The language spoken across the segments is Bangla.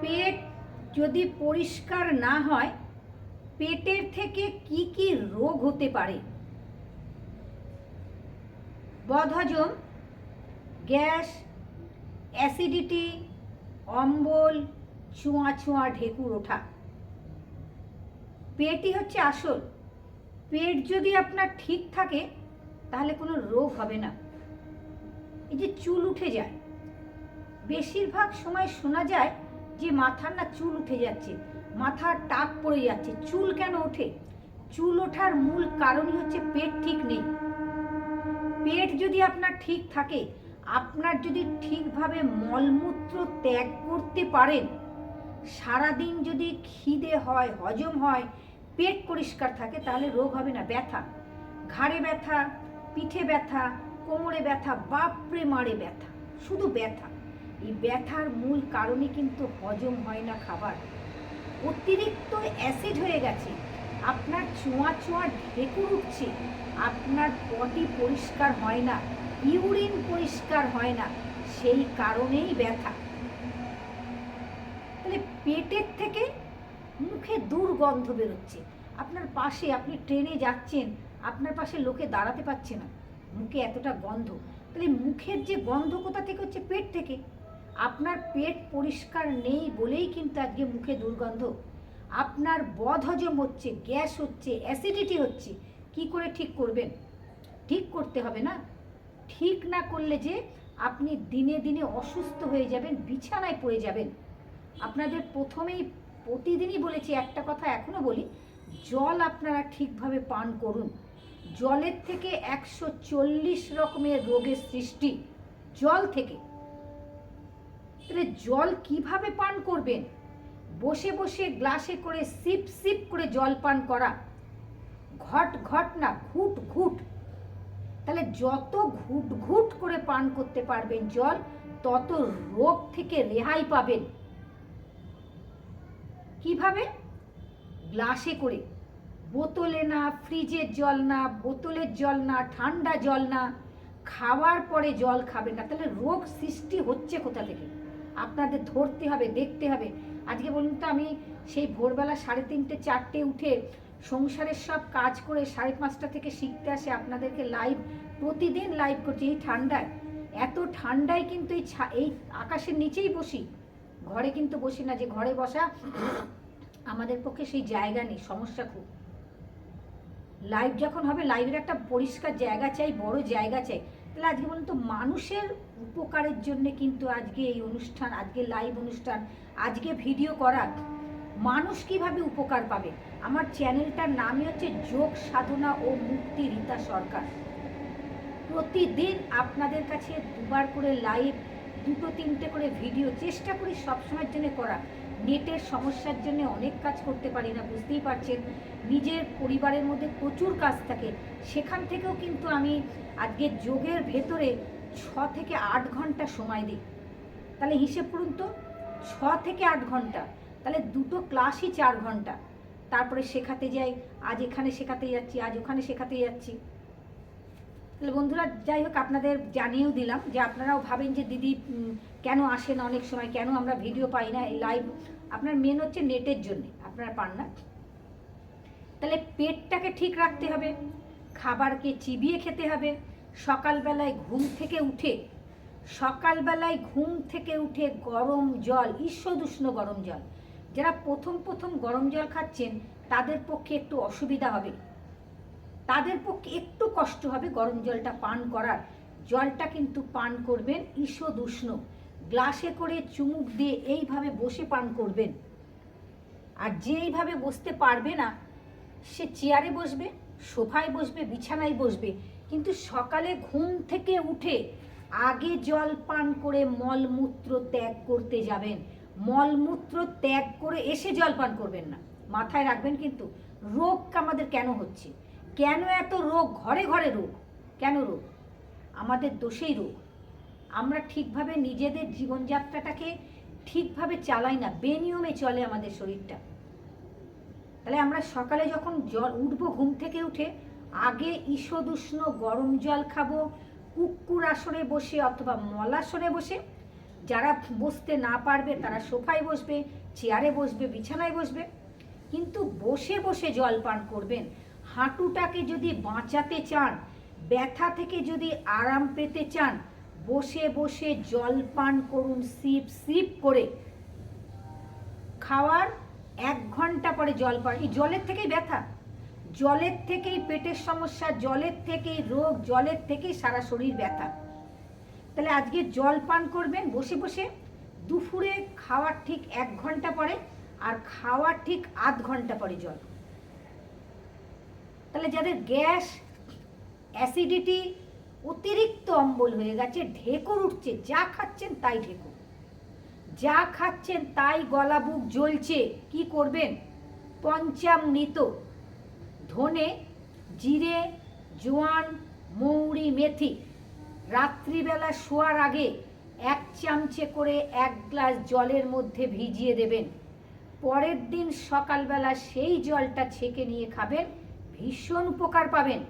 পেট যদি পরিষ্কার না হয়, পেটের থেকে কি কি রোগ হতে পারে? বদহজম, গ্যাস, অ্যাসিডিটি, অম্বল ছোঁয়া ছোঁয়া ঢেকুর ওঠা। পেটই হচ্ছে আসল। পেট যদি আপনার ঠিক থাকে, তাহলে কোনো রোগ হবে না। এই যে চুল উঠে যায়। বেশিরভাগ সময় শোনা যায় যে মাথার না চুল উঠে যাচ্ছে, মাথার টাক পড়ে যাচ্ছে। চুল কেন ওঠে? চুল ওঠার মূল কারণই হচ্ছে পেট ঠিক নেই। পেট যদি আপনার ঠিক থাকে, আপনার যদি ঠিকভাবে মলমূত্র ত্যাগ করতে পারেন, সারাদিন যদি খিদে হয়, হজম হয়, পেট পরিষ্কার থাকে, তাহলে রোগ হবে না, ব্যথা। ঘাড়ে ব্যথা, পিঠে ব্যথা, কোমরে ব্যথা, বাপরে মারে ব্যথা, শুধু ব্যথা। এই ব্যথার মূল কারণে কিন্তু হজম হয় না খাবার। অতিরিক্ত অ্যাসিড হয়ে গেছে। আপনার চোঁয়া চোঁয়া ঢেকুর উঠছে। আপনার পটি পরিষ্কার হয় না, ইউরিন পরিষ্কার হয় না, সেই কারণেই ব্যথা। তাহলে পেটের থেকে মুখে দুর্গন্ধ বেরোচ্ছে। আপনার পাশে আপনি ট্রেনে যাচ্ছেন, আপনার পাশে লোকে দাঁড়াতে পারছে না। মুখে এতটা গন্ধ। তাহলে মুখের যে গন্ধ কোথা থেকে হচ্ছে পেট থেকে আপনার পেট পরিষ্কার নেই বলেই কিন্তু আজকে মুখে দুর্গন্ধ। আপনার বদহজম হচ্ছে, গ্যাস হচ্ছে অ্যাসিডিটি হচ্ছে। কি করে ঠিক করবেন? ঠিক করতে হবে না? ঠিক না করলে যে আপনি দিনে দিনে অসুস্থ হয়ে যাবেন, বিছানায় পড়ে যাবেন। আপনাদের প্রথমেই প্রতিদিনই বলেছি, একটা কথা এখনও বলি, জল আপনারা ঠিকভাবে পান করুন। জলের থেকে একশো চল্লিশ রকমের রোগের সৃষ্টি, জল থেকে। তাহলে জল কীভাবে পান করবেন? বসে বসে গ্লাসে করে সিপ সিপ করে জল পান করা। ঘট ঘট না ঘুট ঘুট। তাহলে যত ঘুট ঘুট করে পান করতে পারবেন জল, তত রোগ থেকে রেহাই পাবেন। কীভাবে? গ্লাসে করে। বোতলে না, ফ্রিজের জল না, বোতলের জল না, ঠান্ডা জল না, খাওয়ার পরে জল খাবেন না। তাহলে রোগ সৃষ্টি হচ্ছে কোথা থেকে? আপনাদের ধরতে হবে, দেখতে হবে। আজকে বলুন তো, আমি সেই ভোরবেলা সাড়ে তিনটে, চারটে উঠে সংসারের সব কাজ করে সাড়ে পাঁচটা থেকে শিখতে আসে আপনাদেরকে লাইভ প্রতিদিন লাইভ করছি। এই ঠান্ডায়, এত ঠান্ডায় কিন্তু এই এই আকাশের নিচেই বসি। ঘরে কিন্তু বসি না যে ঘরে বসা আমাদের পক্ষে সেই জায়গা নেই, সমস্যা খুব। লাইভ যখন হবে লাইভের একটা পরিষ্কার জায়গা চাই, বড় জায়গা চাই। তাহলে আজকে বলুন তো, মানুষের উপকারের জন্য কিন্তু আজকে এই অনুষ্ঠান, আজকে লাইভ অনুষ্ঠান, আজকে ভিডিও করা, মানুষ কীভাবে উপকার পাবে? আমার চ্যানেলটার নামই হচ্ছে যোগ সাধনা ও মুক্তি রীতা সরকার। প্রতিদিন আপনাদের কাছে দুবার করে লাইভ দুটো তিনটে করে ভিডিও চেষ্টা করি সবসময়ের জন্য করা। নেটের সমস্যার জন্য অনেক কাজ করতে পারি না, বুঝতেই পারছেন। নিজের পরিবারের মধ্যে প্রচুর কাজ থাকে। সেখান থেকেও কিন্তু আমি আজকে যোগের ভেতরে ছ থেকে আট ঘণ্টা সময় দিই। তাহলে হিসেব করুন তো, ছ থেকে আট ঘণ্টা। তাহলে দুটো ক্লাসই চার ঘণ্টা। তারপরে শেখাতে যাই, আজ এখানে শেখাতে যাচ্ছি, আজ ওখানে শেখাতে যাচ্ছি। তাহলে বন্ধুরা, যাই হোক, আপনাদের জানিয়েও দিলাম যে আপনারাও ভাবেন যে দিদি কেন আসেন অনেক সময়, কেন আমরা ভিডিও পাই না, এই লাইভ আপনার মেন হচ্ছে নেটের জন্য, আপনারা পান না। তাহলে পেটটাকে ঠিক রাখতে হবে, খাবারকে চিবিয়ে খেতে হবে, সকালবেলায় ঘুম থেকে উঠে, সকালবেলায় ঘুম থেকে উঠে গরম জল ঈষদুষ্ণ গরম জল। যারা প্রথম প্রথম গরম জল খাচ্ছেন, তাদের পক্ষে একটু অসুবিধা হবে। তাদের পক্ষে একটু কষ্ট হবে গরম জলটা পান করার। জলটা কিন্তু পান করবেন ঈষদ উষ্ণ। গ্লাসে করে চুমুক দিয়ে এইভাবে বসে পান করবেন। আর যে এইভাবে বসতে পারবে না, সে চেয়ারে বসবে, সোফায় বসবে, বিছানায় বসবে। কিন্তু সকালে ঘুম থেকে উঠে আগে জল পান করে মলমূত্র ত্যাগ করতে যাবেন। মলমূত্র ত্যাগ করে এসে জল পান করবেন না। মাথায় রাখবেন কিন্তু রোগ আমাদের কেন হচ্ছে? কেন এত রোগ? ঘরে ঘরে রোগ। কেন রোগ? আমাদের দোষেই রোগ। আমরা ঠিকভাবে নিজেদের জীবনযাত্রাটাকে ঠিকভাবে চালাই না, বেনিয়মে চলে আমাদের শরীরটা। তাহলে আমরা সকালে যখন জল উঠবো ঘুম থেকে উঠে, আগে ঈষদুষ্ণ গরম জল খাব, কুকুর আসনে বসে অথবা মলাসনে বসে। যারা বসতে না পারবে তারা সোফায় বসবে, চেয়ারে বসবে, বিছানায় বসবে। কিন্তু বসে বসে জল পান করবেন। হাঁটুটাকে যদি বাঁচাতে চান, ব্যথা থেকে যদি আরাম পেতে চান, বসে বসে জল পান করুন, সিপ সিপ করে। খাওয়ার এক ঘণ্টা পরে জল পান। এই জলের থেকেই ব্যথা। জলের থেকেই পেটের সমস্যা, জলের থেকেই রোগ, জলের থেকেই সারা শরীর ব্যথা। তাহলে আজকে জল পান করবেন বসে বসে। দুপুরে খাওয়ার ঠিক এক ঘণ্টা পরে আর খাওয়ার ঠিক আধ ঘণ্টা পরে জল। তাহলে যাদের গ্যাস অ্যাসিডিটি অতিরিক্ত অম্বল হয়ে গেছে, ঢেকুর উঠছে, যা খাচ্ছেন তাই ঢেকুর। যা খাচ্ছেন তাই গলা বুক জ্বলছে, কি করবেন? পঞ্চামৃত। ধনে, জিরে, জোয়ান, মৌরি, মেথি। রাত্রিবেলা শোয়ার আগে এক চামচে করে এক গ্লাস জলের মধ্যে ভিজিয়ে দেবেন। পরের দিন সকালবেলা সেই জলটা ছেঁকে নিয়ে খাবেন। ভীষণ উপকার পাবেন।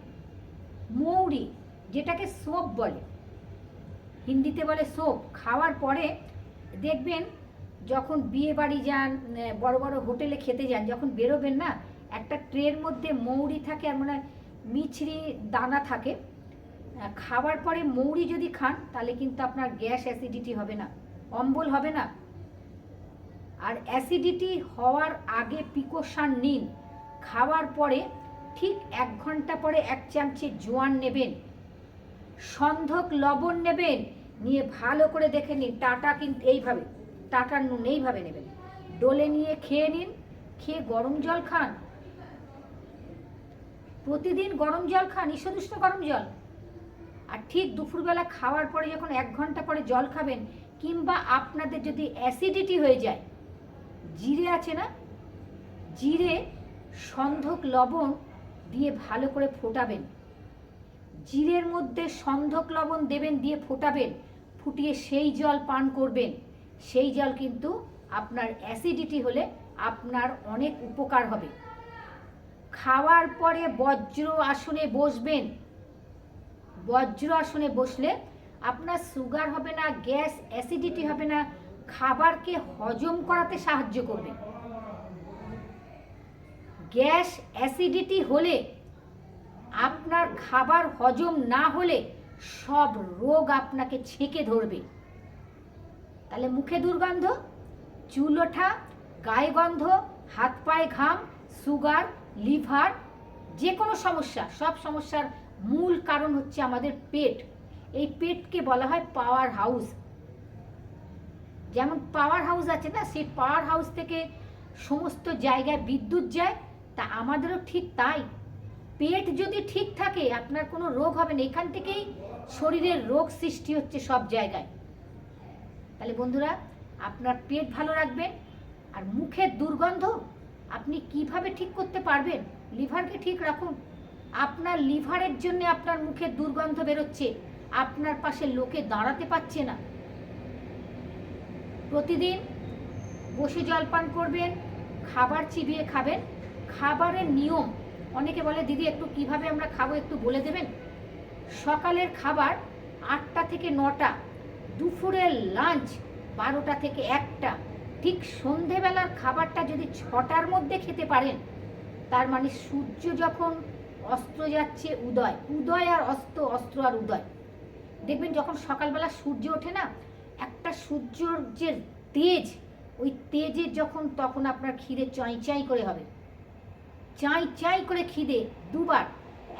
মৌরি, যেটাকে সোপ বলে। হিন্দিতে বলে সোপ। খাওয়ার পরে দেখবেন যখন বিয়ে বাড়ি যান বড় বড় হোটেলে খেতে যান, যখন বেরোবেন না, একটা ট্রের মধ্যে মৌরি থাকে আর মানে মিছরি দানা থাকে। খাবার পরে মৌরি যদি খান, তাহলে কিন্তু আপনার গ্যাস অ্যাসিডিটি হবে না, অম্বল হবে না। আর অ্যাসিডিটি হওয়ার আগে পিকোসান নিন। খাওয়ার পরে ঠিক এক ঘণ্টা পরে এক চামচে জোয়ান নেবেন। সন্ধক লবণ নেবেন। নিয়ে ভালো করে দেখে নিন, টাটা কিন্তু এইভাবে, টাটার নুন এইভাবে নেবেন। ডোলে নিয়ে খেয়ে নিন, খেয়ে গরম জল খান। প্রতিদিন গরম জল খান ঈষদুষ্ণ গরম জল। আর ঠিক দুপুরবেলা খাওয়ার পরে যখন এক ঘণ্টা পরে জল খাবেন, কিংবা আপনাদের যদি অ্যাসিডিটি হয়ে যায়, জিরে আছে না? জিরে সন্ধক লবণ দিয়ে ভালো করে ফোটাবেন। জিরের মধ্যে সন্ধক লবণ দেবেন দিয়ে ফোটাবেন। ফুটিয়ে সেই জল পান করবেন। সেই জল কিন্তু আপনার অ্যাসিডিটি হলে আপনার অনেক উপকার হবে। খাওয়ার পরে বজ্র আসনে বসবেন। বজ্র আসনে বসলে আপনার সুগার হবে না, গ্যাস অ্যাসিডিটি হবে না, খাবারকে হজম করাতে সাহায্য করবে। গ্যাস অ্যাসিডিটি হলে, আপনার খাবার হজম না হলে সব রোগ আপনাকে ছেঁকে ধরবে। তাহলে মুখে দুর্গন্ধ, চুল ওঠা, গায়ে গন্ধ, হাত পায়ে ঘাম, সুগার, লিভার যে কোনো সমস্যা, সব সমস্যার মূল কারণ হচ্ছে আমাদের পেট। এই পেটকে বলা হয় পাওয়ার হাউস। যেমন পাওয়ার হাউস আছে না, সেই পাওয়ার হাউস থেকে সমস্ত জায়গায় বিদ্যুৎ যায় তা আমাদেরও ঠিক তাই। পেট যদি ঠিক থাকে, আপনার কোনো রোগ হবে না। এখান থেকেই শরীরের রোগ সৃষ্টি হচ্ছে সব জায়গায়। তাহলে বন্ধুরা, আপনার পেট ভালো রাখবেন আর মুখের দুর্গন্ধ আপনি কীভাবে ঠিক করতে পারবেন? লিভারকে ঠিক রাখুন। আপনার লিভারের জন্য আপনার মুখে দুর্গন্ধ বেরোচ্ছে। আপনার পাশে লোকে দাঁড়াতে পারছে না। প্রতিদিন বসে জলপান করবেন, খাবার চিবিয়ে খাবেন। খাবারের নিয়ম, অনেকে বলে, দিদি, একটু কীভাবে আমরা খাব, একটু বলে দেবেন? সকালের খাবার আটটা থেকে নটা দুপুরের লাঞ্চ বারোটা থেকে একটা। ঠিক সন্ধেবেলার খাবারটা যদি ছটার মধ্যে খেতে পারেন, তার মানে সূর্য যখন অস্ত্র যাচ্ছে উদয় উদয় আর অস্ত অস্ত্র আর উদয়। দেখবেন যখন সকালবেলা সূর্য ওঠে না, একটা সূর্যর যে তেজ, ওই তেজের যখন, তখন আপনার খিদে চাই চাই করে হবে। চাই চাই করে খিদে দুবার,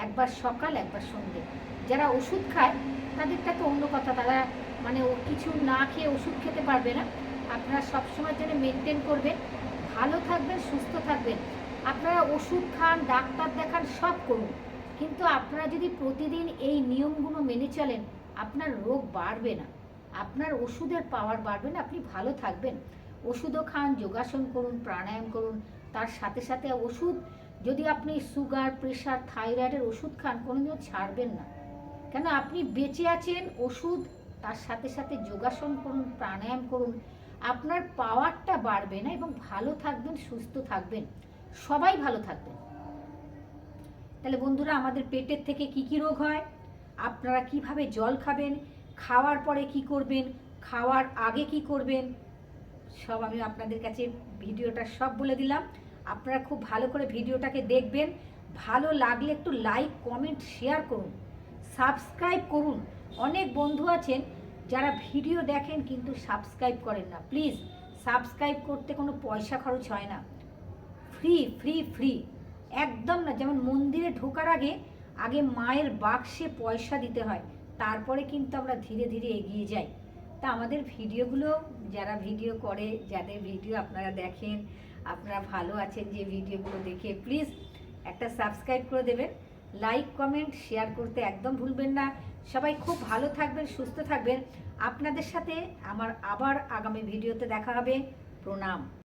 একবার সকাল, একবার সন্ধে। যারা ওষুধ খায়, তাদেরটা তো অন্য কথা। তারা মানে ও কিছু না খেয়ে ওষুধ খেতে পারবে না। আপনারা সবসময় জন্য মেনটেন করবেন, ভালো থাকবেন, সুস্থ থাকবেন। আপনারা ওষুধ খান, ডাক্তার দেখান, সব করুন। কিন্তু আপনারা যদি প্রতিদিন এই নিয়মগুলো মেনে চলেন, আপনার রোগ বাড়বে না। আপনার ওষুধের পাওয়ার বাড়বে না, আপনি ভালো থাকবেন। ওষুধও খান, যোগাসন করুন, প্রাণায়াম করুন। তার সাথে সাথে ওষুধ যদি আপনি সুগার প্রেশার থাইরয়েডের ওষুধ খান, কোনোদিনও ছাড়বেন না। কেন আপনি বেঁচে আছেন, ওষুধ, তার সাথে সাথে যোগাসন করুন, প্রাণায়াম করুন, আপনার পাওয়ারটা বাড়বে না এবং ভালো থাকবেন, সুস্থ থাকবেন। সবাই ভালো থাকবেন। তাহলে বন্ধুরা, আমাদের পেটের থেকে কি কি রোগ হয়? আপনারা কীভাবে জল খাবেন? খাওয়ার পরে কি করবেন? খাওয়ার আগে কি করবেন? সব আমি আপনাদের কাছে ভিডিওটা সব বলে দিলাম। আপনারা খুব ভালো করে ভিডিওটাকে দেখবেন। ভালো লাগলে একটু লাইক কমেন্ট শেয়ার করুন। সাবস্ক্রাইব করুন। অনেক বন্ধু আছেন যারা ভিডিও দেখেন কিন্তু সাবস্ক্রাইব করেন না। প্লিজ সাবস্ক্রাইব করতে কোনো পয়সা খরচ হয় না। ফ্রি ফ্রি ফ্রি একদম না, যেমন মন্দিরে ঢোকার আগে আগে মায়ের বাক্সে পয়সা দিতে হয়। তারপরে কিন্তু আমরা ধীরে ধীরে এগিয়ে যাই। তা আমাদের ভিডিওগুলো, যারা ভিডিও করে, যাদের ভিডিও আপনারা দেখেন আপনারা ভালো আছেন যে ভিডিওগুলো দেখে প্লিজ একটা সাবস্ক্রাইব করে দেবেন। লাইক কমেন্ট শেয়ার করতে একদম ভুলবেন না। সবাই খুব ভালো থাকবেন, সুস্থ থাকবেন। আপনাদের সাথে আমার আবার আগামী ভিডিওতে দেখা হবে। প্রণাম।